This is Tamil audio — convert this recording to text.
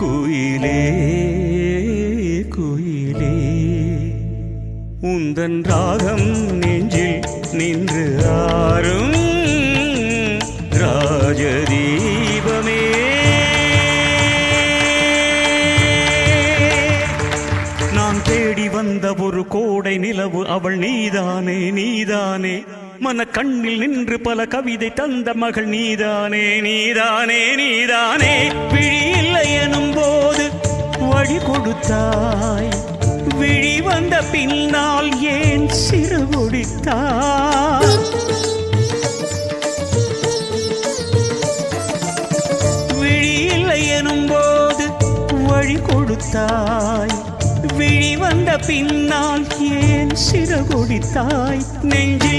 குயிலே குயிலே. உந்தன் ராகம் நெஞ்சில் நின்று ஆறும் ராஜதீபமே. நான் தேடி வந்த ஒரு கோடை நிலவு அவள் நீதானே நீதானே. மன கண்ணில் நின்று பல கவிதை தந்த மகள் நீதானே நீதானே நீதானே. கொடுத்தாய். விழி வந்த பின்னால் ஏன் சிறு முடித்தாய் விழி இல்லை எனும் போது வழி கொடுத்தாய். விழி வந்த பின்னால் ஏன் சிறு கொடித்தாய் நெஞ்சில்